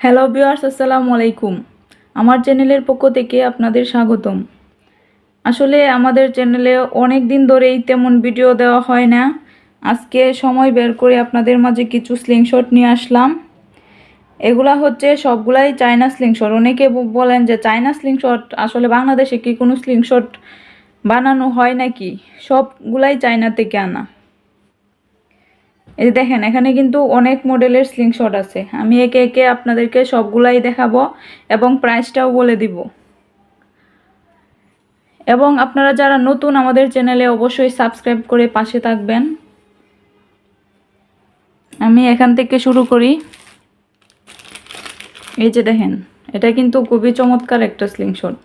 Hello viewers, আসসালামু আলাইকুম। আমার চ্যানেলের পক্ষ থেকে আপনাদের স্বাগতম। আসলে আমাদের চ্যানেলে অনেক দিন ধরেই তেমন ভিডিও দেওয়া হয় না। আজকে সময় বের করে আপনাদের মাঝে কিছু স্লিংশট নিয়ে আসলাম। এগুলা হচ্ছে সবগুলাই চায়না স্লিংশট অনেকে বলেন যে চায়না স্লিংশট আসলে বাংলাদেশে কি কোনো স্লিংশট বানানো হয় নাকি? সবগুলাই চায়না থেকে আনা এই যে দেখেন, এখানে কিন্তু অনেক মডেলের স্লিংশট আছে। আমি একে একে আপনাদেরকে সবগুলাই দেখাবো এবং প্রাইসটাও বলে দিব। এবং আপনারা যারা নতুন আমাদের চ্যানেলে অবশ্যই সাবস্ক্রাইব করে পাশে থাকবেন। আমি এখান থেকে শুরু করি। এই যে দেখেন, এটা কিন্তু খুবই চমৎকার একটা স্লিংশট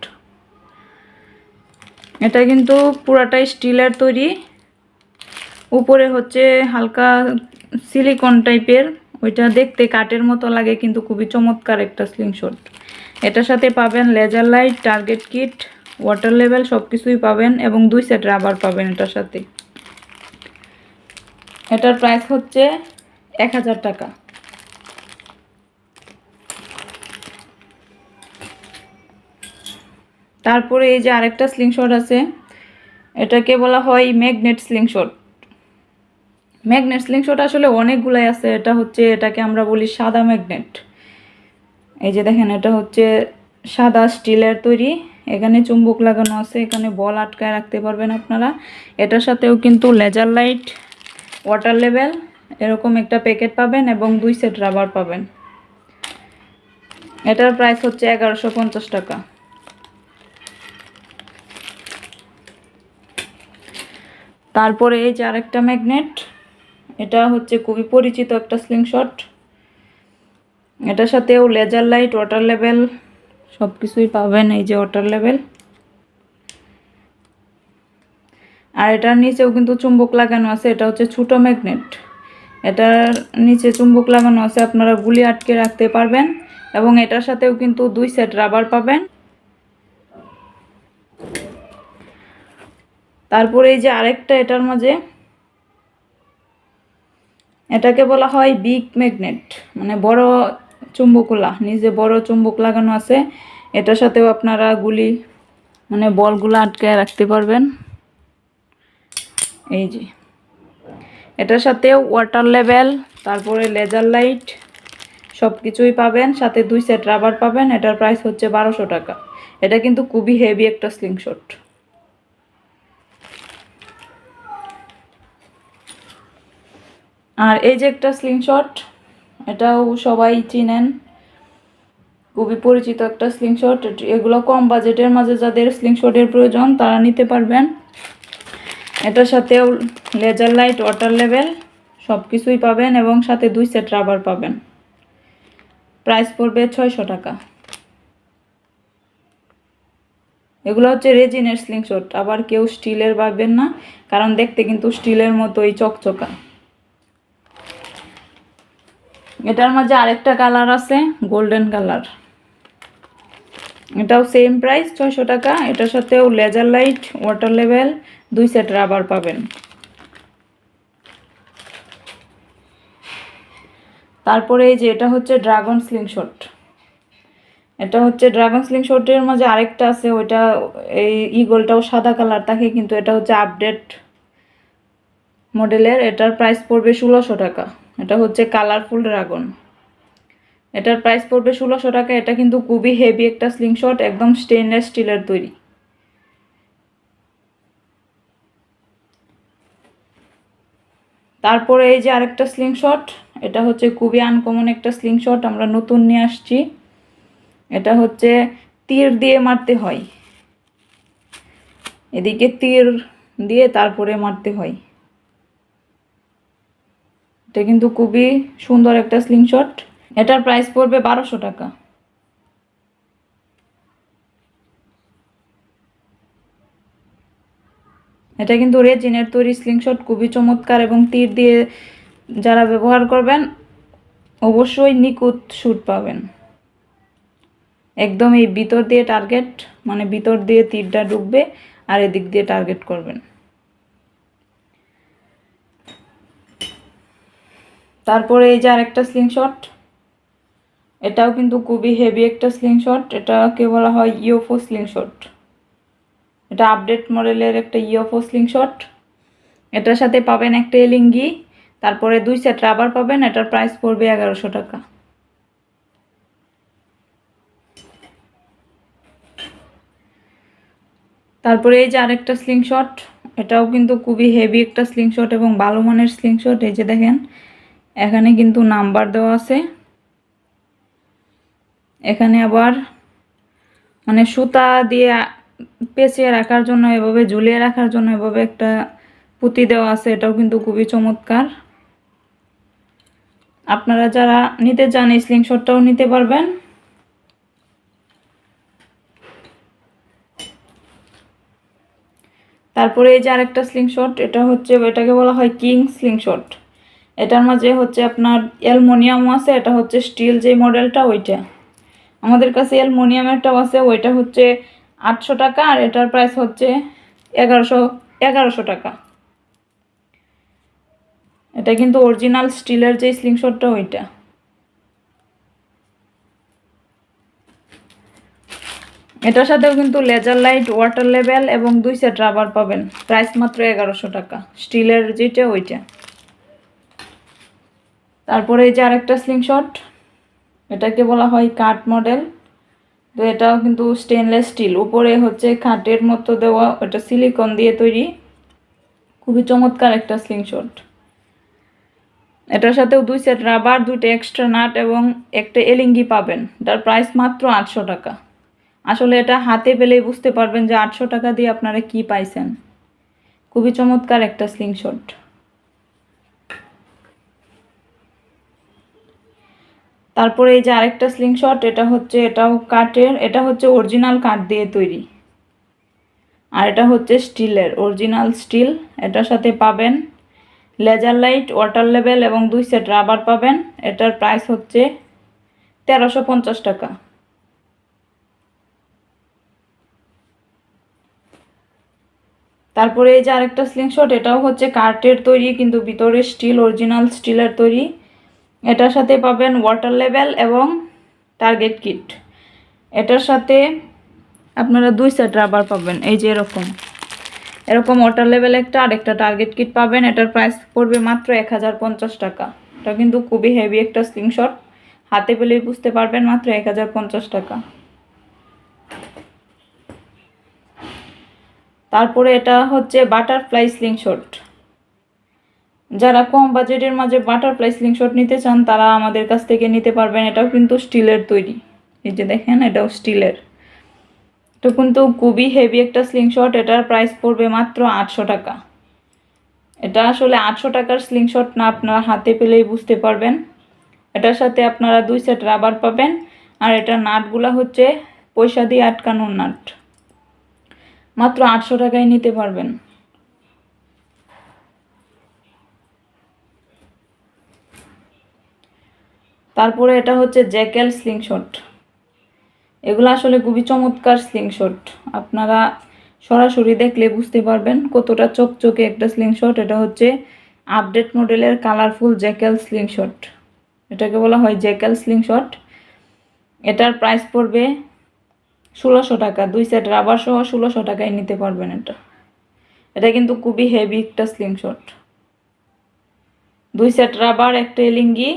এটা কিন্তু পুরাটাই স্টিলের তৈরি। উপরে হচ্ছে হালকা সিলিকন টাইপের ওইটা দেখতে কাঠের মতো লাগে, কিন্তু খুবই চমৎকার একটা স্লিংশট এটার সাথে পাবেন laser light target kit water level সব কিছুই পাবেন এবং দুই সেট রাবার পাবেন এটার সাথে। এটার প্রাইস হচ্ছে এক হাজার টাকা। তারপরে এই যে আরেকটা স্লিংশট আছে, এটাকে বলা হয় ম্যাগনেট স্লিংশট ম্যাগনেট স্লিংশট আসলে অনেকগুলাই আছে। এটা হচ্ছে এটাকে আমরা বলি সাদা ম্যাগনেট। এই যে দেখেন, এটা হচ্ছে সাদা স্টিলের তৈরি। এখানে চুম্বক লাগানো আছে, এখানে বল আটকায় রাখতে পারবেন আপনারা। এটার সাথেও কিন্তু লেজার লাইট, ওয়াটার লেভেল এরকম একটা প্যাকেট পাবেন এবং দুই সেট রাবার পাবেন। এটার প্রাইস হচ্ছে এগারোশো পঞ্চাশ টাকা। তারপরে এই যে আরেকটা ম্যাগনেট। এটা হচ্ছে খুবই পরিচিত একটা স্লিংশট এটার সাথেও লেজার লাইট ওয়াটার লেভেল সব কিছুই পাবেন এই যে ওয়াটার লেভেল আর এটার নিচেও কিন্তু চুম্বক লাগানো আছে, এটা হচ্ছে ছোটো ম্যাগনেট এটার নিচে চুম্বক লাগানো আছে, আপনারা গুলি আটকে রাখতে পারবেন এবং এটার সাথেও কিন্তু দুই সেট রাবার পাবেন। তারপরে এই যে আরেকটা, এটার মাঝে এটাকে বলা হয় বিগ ম্যাগনেট মানে বড় চুম্বকলা, নিজে বড় চুম্বক লাগানো আছে। এটার সাথেও আপনারা গুলি মানে বলগুলো আটকে রাখতে পারবেন। এই যে। এটার সাথেও ওয়াটার লেভেল তারপরে লেজার লাইট সব কিছুই পাবেন। সাথে দুই সেট রাবার পাবেন। এটার প্রাইস হচ্ছে বারোশো টাকা। এটা কিন্তু খুবই হেভি একটা স্লিংশট আর এই যে একটা স্লিংশট এটাও সবাই চিনেন। খুবই পরিচিত একটা স্লিংশট এগুলো কম বাজেটের মাঝে যাদের স্লিংশটের প্রয়োজন, তারা নিতে পারবেন। এটার সাথেও লেজার লাইট ওয়াটার লেভেল সব কিছুই পাবেন এবং সাথে দুই সেট রাবার পাবেন। প্রাইস পড়বে ছয়শো টাকা। এগুলো হচ্ছে রেজিনের স্লিংশট আবার কেউ স্টিলের পাবেন না, কারণ দেখতে কিন্তু স্টিলের মতোই চকচকা। এটার মাঝে আরেকটা কালার আছে গোল্ডেন কালার। এটাও সেম প্রাইস ছয়শো টাকা। এটার সাথেও লেজার লাইট ওয়াটার লেভেল দুই সেট রাবার পাবেন। তারপরে এই যে এটা হচ্ছে ড্রাগন স্লিংশট এটা হচ্ছে ড্রাগন স্লিংশটের মাঝে আরেকটা আছে, ওইটা এই ইগলটাও সাদা কালার থাকে, কিন্তু এটা হচ্ছে আপডেট মডেলের এটার প্রাইস পড়বে ষোলোশো টাকা। এটা হচ্ছে কালারফুল ড্রাগন। এটার প্রাইস পড়বে ষোলোশো টাকা। এটা কিন্তু খুবই হেভি একটা স্লিংশট একদম স্টেনলেস স্টিলের তৈরি। তারপরে এই যে আরেকটা স্লিংশট এটা হচ্ছে খুবই আনকমন একটা স্লিংশট আমরা নতুন নিয়ে আসছি। এটা হচ্ছে তীর দিয়ে মারতে হয়। এদিকে তীর দিয়ে তারপরে মারতে হয়। এটা কিন্তু খুবই সুন্দর একটা স্লিংশট এটার প্রাইস পড়বে বারোশো টাকা। এটা কিন্তু রেজিনের তৈরি স্লিংশট খুবই চমৎকার এবং তীর দিয়ে যারা ব্যবহার করবেন, অবশ্যই নিখুঁত শ্যুট পাবেন। একদম এই ভিতর দিয়ে টার্গেট মানে ভিতর দিয়ে তীরটা ঢুকবে, আর এদিক দিয়ে টার্গেট করবেন। তারপরে এই যে আরেকটা স্লিংশট এটাও কিন্তু খুবই হেভি একটা স্লিংশট এটাকে বলা হয় ইওফো স্লিংশট এটা আপডেট মডেলের একটা ইওফো স্লিংশট এটার সাথে পাবেন একটা এলিঙ্গি, তারপরে দুই সেট রাবার পাবেন, এটার প্রাইস পড়বে এগারোশো টাকা। তারপরে এই যে আরেকটা স্লিংশট এটাও কিন্তু খুবই হেভি একটা স্লিংশট এবং ভালো মানের স্লিংশট এই যে দেখেন এখানে কিন্তু নাম্বার দেওয়া আছে। এখানে আবার মানে সুতা দিয়ে পেঁচিয়ে রাখার জন্য, এভাবে ঝুলিয়ে রাখার জন্য এভাবে একটা পুঁতি দেওয়া আছে। এটাও কিন্তু খুবই চমৎকার। আপনারা যারা নিতে চান, এই স্লিংশটটাও নিতে পারবেন। তারপরে এই যে আরেকটা স্লিং শট এটা হচ্ছে, এটাকে বলা হয় কিং স্লিংশট এটার মাঝে হচ্ছে আপনার অ্যালমোনিয়ামও আছে, এটা হচ্ছে স্টিল যে মডেলটা, ওইটা। আমাদের কাছে অ্যালমোনিয়ামেরটাও আছে, ওইটা হচ্ছে আটশো টাকা আর এটার প্রাইস হচ্ছে এগারোশো এগারোশো টাকা। এটা কিন্তু অরিজিনাল স্টিলের যে স্লিংশটটা ওইটা। এটার সাথেও কিন্তু লেজার লাইট ওয়াটার লেভেল এবং দুই সেট রাবার পাবেন। প্রাইস মাত্র এগারোশো টাকা। স্টিলের যেটা, ওইটা। তারপরে এই যে আরেকটা স্লিংশট এটাকে বলা হয় কাঠ মডেল তো এটাও কিন্তু স্টেনলেস স্টিল উপরে হচ্ছে কাঠের মতো দেওয়া ওটা সিলিকন দিয়ে তৈরি। খুবই চমৎকার একটা স্লিংশট এটার সাথেও দুই সেট রাবার দুইটা এক্সট্রা নাট এবং একটা এলিঙ্গি পাবেন। এটার প্রাইস মাত্র আটশো টাকা। আসলে এটা হাতে পেলেই বুঝতে পারবেন যে আটশো টাকা দিয়ে আপনারা কি পাইছেন। খুবই চমৎকার একটা স্লিংশট তারপরে এই যে আরেকটা স্লিংশট এটা হচ্ছে, এটাও কাঠের, এটা হচ্ছে অরিজিনাল কাঠ দিয়ে তৈরি। আর এটা হচ্ছে স্টিলের অরিজিনাল স্টিল এটার সাথে পাবেন লেজার লাইট ওয়াটার লেভেল এবং দুই সেট রাবার পাবেন। এটার প্রাইস হচ্ছে তেরোশো পঞ্চাশ টাকা। তারপরে এই যে আরেকটা স্লিংশট এটাও হচ্ছে কার্টের তৈরি, কিন্তু ভিতরে স্টিল অরিজিনাল স্টিলের তৈরি। এটার সাথে পাবেন ওয়াটার লেভেল এবং টার্গেট কিট এটার সাথে আপনারা দুই সেট রাবার পাবেন, এই যে এরকম। এরকম ওয়াটার লেভেল একটা আর একটা টার্গেট কিট পাবেন। এটার প্রাইস পড়বে মাত্র এক হাজার পঞ্চাশ টাকা। এটা কিন্তু খুবই হেভি একটা স্ক্রিনশট হাতে পেলেই বুঝতে পারবেন মাত্র এক হাজার পঞ্চাশ টাকা। তারপরে এটা হচ্ছে বাটারফ্লাই স্লিংশট যারা কম বাজেটের মাঝে বাটারফ্লাই স্লিংশট নিতে চান, তারা আমাদের কাছ থেকে নিতে পারবেন। এটাও কিন্তু স্টিলের তৈরি। এই যে দেখেন, এটাও স্টিলের। তো কিন্তু খুবই হেভি একটা স্লিংশট এটার প্রাইস পড়বে মাত্র আটশো টাকা। এটা আসলে আটশো টাকার স্লিংশট না, আপনারা হাতে পেলেই বুঝতে পারবেন। এটার সাথে আপনারা দুই সেট রাবার পাবেন। আর এটার নাটগুলো হচ্ছে পয়সা দিয়ে আটকানোর নাট। মাত্র আটশো টাকায় নিতে পারবেন। তারপরে এটা হচ্ছে জ্যাকেল স্লিংশট। এগুলো আসলে খুবই চমৎকার স্লিংশট। আপনারা সরাসরি দেখলে বুঝতে পারবেন কতটা চকচকে একটা স্লিংশট। এটা হচ্ছে আপডেট মডেলের কালারফুল জ্যাকেল স্লিংশট। এটাকে বলা হয় জ্যাকেল স্লিংশট। এটার প্রাইস পড়বে ষোলোশো টাকা। দুই সেট রাবার সহ ষোলোশো টাকায় নিতে পারবেন এটা। এটা কিন্তু খুবই হেভি একটা স্লিংশট। দুই সেট রাবার, একটা এলিঙ্গি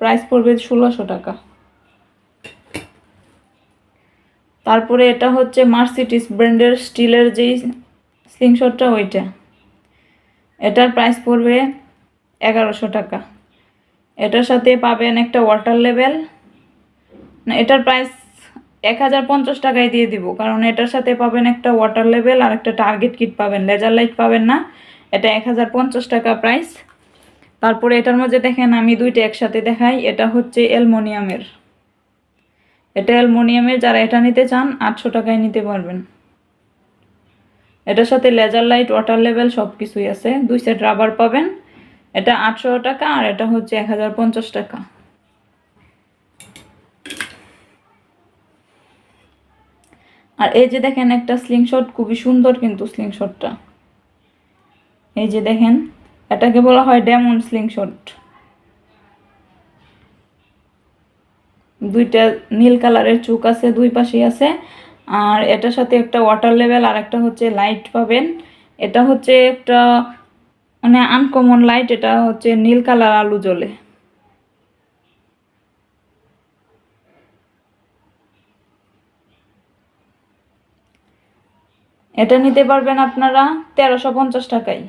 প্রাইস পড়বে ষোলোশো টাকা। তারপরে এটা হচ্ছে মার্সিটিস ব্র্যান্ডের স্টিলের যেই স্লিংশটটা ওইটা। এটার প্রাইস পড়বে এগারোশো টাকা। এটার সাথে পাবেন একটা ওয়াটার লেভেল না, এটার প্রাইস এক হাজার পঞ্চাশ টাকায় দিয়ে দিব, কারণ এটার সাথে পাবেন একটা ওয়াটার লেভেল আর একটা টার্গেট কিট পাবেন। লেজার লাইট পাবেন না, এটা এক হাজার পঞ্চাশ টাকা প্রাইস তারপরে এটার মধ্যে দেখেন আমি দুইটা একসাথে দেখাই, এটা হচ্ছে অ্যালমোনিয়ামের। এটা অ্যালমোনিয়ামের, যারা এটা নিতে চান, আটশো টাকায় নিতে পারবেন। এটার সাথে লেজার লাইট, ওয়াটার লেভেল সব কিছুই আছে। দুই সেট রাবার পাবেন। এটা আটশো টাকা আর এটা হচ্ছে এক হাজার পঞ্চাশ টাকা। আর এই যে দেখেন একটা স্লিংশট খুবই সুন্দর কিন্তু স্লিংশটটা এই যে দেখেন এটাকে বলা হয় ডেমন স্লিংশট। দুইটা নীল কালারের চুক আছে, দুই পাশেই আছে। আর এটার সাথে একটা ওয়াটার লেভেল আর একটা হচ্ছে লাইট পাবেন। এটা হচ্ছে একটা মানে আনকমন লাইট এটা হচ্ছে নীল কালার আলু জ্বলে। এটা নিতে পারবেন আপনারা তেরোশো পঞ্চাশ টাকায়।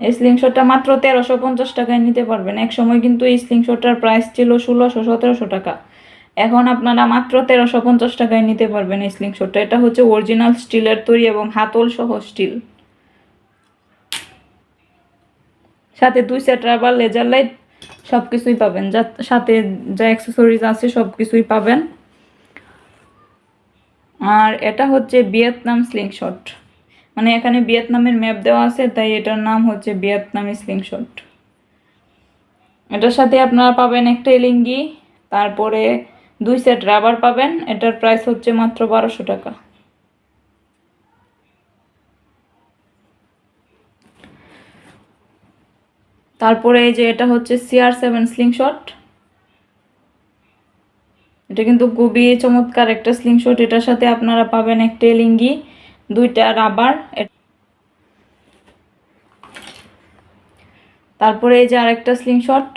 এই স্লিংশটটা মাত্র তেরোশো পঞ্চাশ টাকায় নিতে পারবেন। এক সময় কিন্তু এই স্লিংশটটার প্রাইস ছিল ষোলোশো, সতেরোশো টাকা। এখন আপনারা মাত্র তেরোশো পঞ্চাশ টাকায় নিতে পারবেন এই স্লিংশটটা এটা হচ্ছে অরিজিনাল স্টিলের তৈরি এবং হাতল সহ স্টিল সাথে দুই সেট রাবার লেজার লাইট সব কিছুই পাবেন। যা, সাথে যা অ্যাক্সেসরিজ আছে সব কিছুই পাবেন। আর এটা হচ্ছে ভিয়েতনাম স্লিংশট মানে এখানে ভিয়েতনামের ম্যাপ দেওয়া আছে, তাই এটার নাম হচ্ছে ভিয়েতনামি স্লিংশট। এটার সাথে আপনারা পাবেন একটা এলিঙ্গি, তারপরে দুই সেট রাবার পাবেন, এটার প্রাইস হচ্ছে মাত্র বারোশো টাকা। তারপরে এই যে এটা হচ্ছে সিআর সেভেন স্লিংশট। এটা কিন্তু খুবই চমৎকার একটা স্লিংশট, এটার সাথে আপনারা পাবেন একটা এলিঙ্গি। দুইটা রাবার তারপরে এই যে আরেকটা স্লিংশট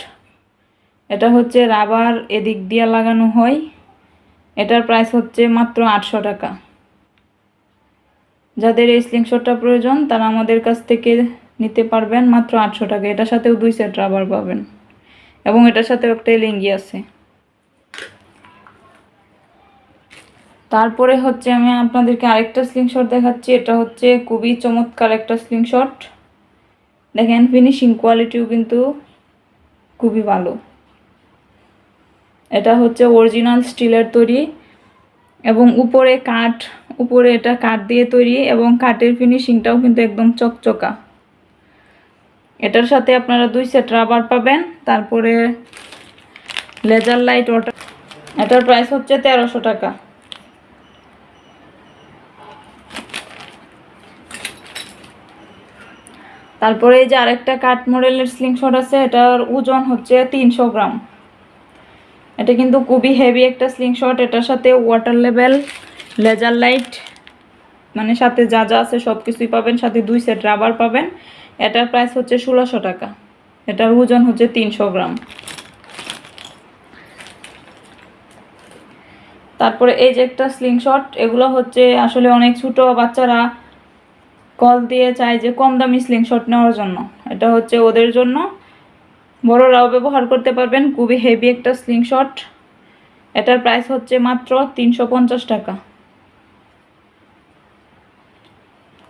এটা হচ্ছে রাবার এদিক দিয়ে লাগানো হয়। এটার প্রাইস হচ্ছে মাত্র আটশো টাকা। যাদের এই স্লিংশটটা প্রয়োজন, তারা আমাদের কাছ থেকে নিতে পারবেন মাত্র আটশো টাকা। এটার সাথেও দুই সেট রাবার পাবেন। এবং এটার সাথেও একটা এলিঙ্গি আছে। তারপরে হচ্ছে আমি আপনাদেরকে আরেকটা স্লিংশট দেখাচ্ছি। এটা হচ্ছে খুবই চমৎকার একটা স্লিংশট দেখেন ফিনিশিং কোয়ালিটিও কিন্তু খুবই ভালো। এটা হচ্ছে অরিজিনাল স্টিলের তৈরি এবং উপরে কাঠ, উপরে এটা কাঠ দিয়ে তৈরি এবং কাঠের ফিনিশিংটাও কিন্তু একদম চকচকা। এটার সাথে আপনারা দুই সেট রাবার পাবেন, তারপরে লেজার লাইট ওটা এটার প্রাইস হচ্ছে তেরোশো টাকা। তারপরে এই যে আরেকটা কাঠ মডেলের স্লিংশট আছে, এটার ওজন হচ্ছে তিনশো গ্রাম। এটা কিন্তু খুবই হেভি একটা স্লিংশট এটার সাথে ওয়াটার লেভেল লেজার লাইট মানে সাথে যা যা আছে সব কিছুই পাবেন, সাথে দুই সেট রাবার পাবেন। এটার প্রাইস হচ্ছে ষোলোশো টাকা। এটার ওজন হচ্ছে তিনশো গ্রাম। তারপরে এই যে একটা স্লিংশট এগুলো হচ্ছে আসলে অনেক ছোটো বাচ্চারা কল দিয়ে চায় যে কম দামি স্লিংশট নেওয়ার জন্য। এটা হচ্ছে ওদের জন্য। বড়রাও ব্যবহার করতে পারবেন, খুবই হেভি একটা স্লিংশট এটার প্রাইস হচ্ছে মাত্র তিনশো পঞ্চাশ টাকা।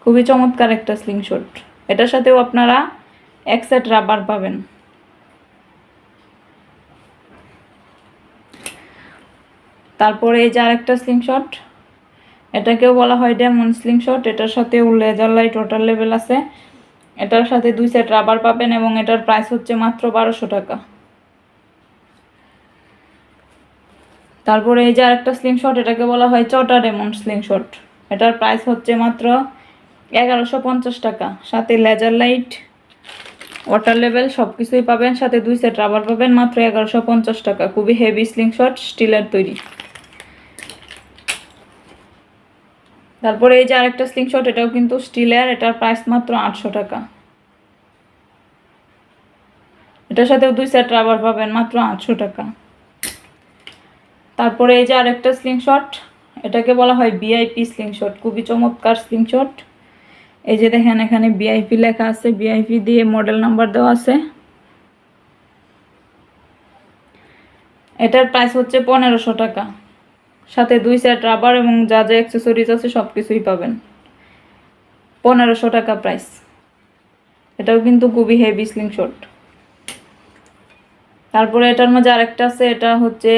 খুবই চমৎকার একটা স্লিংশট এটার সাথেও আপনারা এক সেট রাবার পাবেন। তারপরে এই যে আরেকটা স্লিংশট এটাকেও বলা হয় ডেমন স্লিংশট এটার সাথে লেজার লাইট ওয়াটার লেভেল আছে। এটার সাথে দুই সেট রাবার পাবেন এবং এটার প্রাইস হচ্ছে মাত্র বারোশো টাকা। তারপরে এই যে আরেকটা স্লিংশট এটাকে বলা হয় চটা ডেমন স্লিংশট এটার প্রাইস হচ্ছে মাত্র এগারোশো পঞ্চাশ টাকা। সাথে লেজার লাইট ওয়াটার লেভেল সব কিছুই পাবেন। সাথে দুই সেট রাবার পাবেন, মাত্র এগারোশো পঞ্চাশ টাকা। খুবই হেভি স্লিংশট স্টিলের তৈরি। তারপরে এই যে আরেকটা স্লিংশট এটাও কিন্তু স্টিলের এটার প্রাইস মাত্র আটশো টাকা। এটার সাথেও দুই সেট রাবার পাবেন, মাত্র আটশো টাকা। তারপরে এই যে আরেকটা স্লিংশট এটাকে বলা হয় বিআইপি স্লিংশট খুবই চমৎকার স্লিংশট এই যে দেখেন, এখানে বিআইপি লেখা আছে বিআইপি দিয়ে মডেল নাম্বার দেওয়া আছে। এটার প্রাইস হচ্ছে পনেরোশো টাকা। সাথে দুই সেট রাবার এবং যা যা অ্যাক্সেসরিজ আছে সব কিছুই পাবেন। পনেরোশো টাকা প্রাইস এটাও কিন্তু খুবই হেভি স্লিংশট তারপরে এটার মধ্যে আরেকটা আছে, এটা হচ্ছে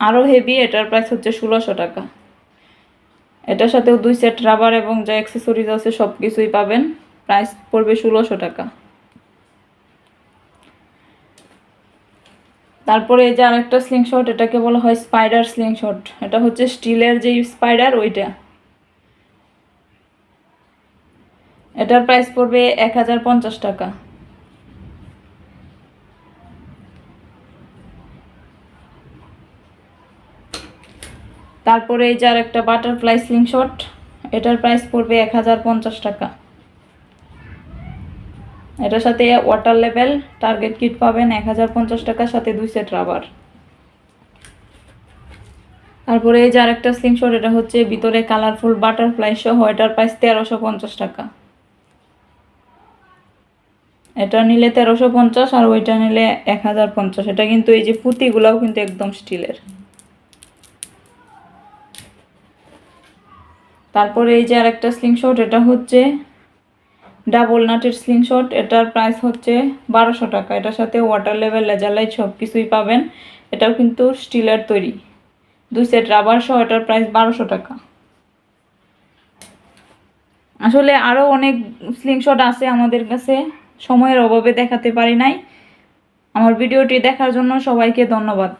আরও হেভি এটার প্রাইস হচ্ছে ষোলোশো টাকা। এটার সাথেও দুই সেট রাবার এবং যা অ্যাক্সেসরিজ আছে সব কিছুই পাবেন। প্রাইস পড়বে ষোলোশো টাকা। তারপরে এই যে আরেকটা স্লিংশট এটাকে বলা হয় স্পাইডার স্লিংশট এটা হচ্ছে স্টিলের যে স্পাইডার ওইটা। এটার প্রাইস পড়বে এক হাজার পঞ্চাশ টাকা। তারপরে এই যে আর একটা বাটারফ্লাই স্লিংশট এটার প্রাইস পড়বে এক হাজার পঞ্চাশ টাকা। এটার সাথে ওয়াটার লেভেল টার্গেট কিট পাবেন এক হাজার পঞ্চাশ টাকার সাথে দুই সেট রাবার তারপরে এই যে আরেকটা স্লিংশট এটা হচ্ছে ভিতরে কালারফুল বাটারফ্লাই সহ, এটার প্রাইস তেরোশো পঞ্চাশ টাকা। এটা নিলে তেরোশো পঞ্চাশ আর ওইটা নিলে এক হাজার পঞ্চাশ। এটা কিন্তু এই যে পুঁতিগুলাও কিন্তু একদম স্টিলের। তারপরে এই যে আরেকটা স্লিংশট এটা হচ্ছে ডাবল নাটের স্লিংশট এটার প্রাইস হচ্ছে বারোশো টাকা। এটার সাথে ওয়াটার লেভেল লেজার লাইট সব কিছুই পাবেন। এটাও কিন্তু স্টিলের তৈরি। দুই সেট রাবার সহ এটার প্রাইস বারোশো টাকা। আসলে আরও অনেক স্লিংশট আছে আমাদের কাছে। সময়ের অভাবে দেখাতে পারি নাই। আমার ভিডিওটি দেখার জন্য সবাইকে ধন্যবাদ।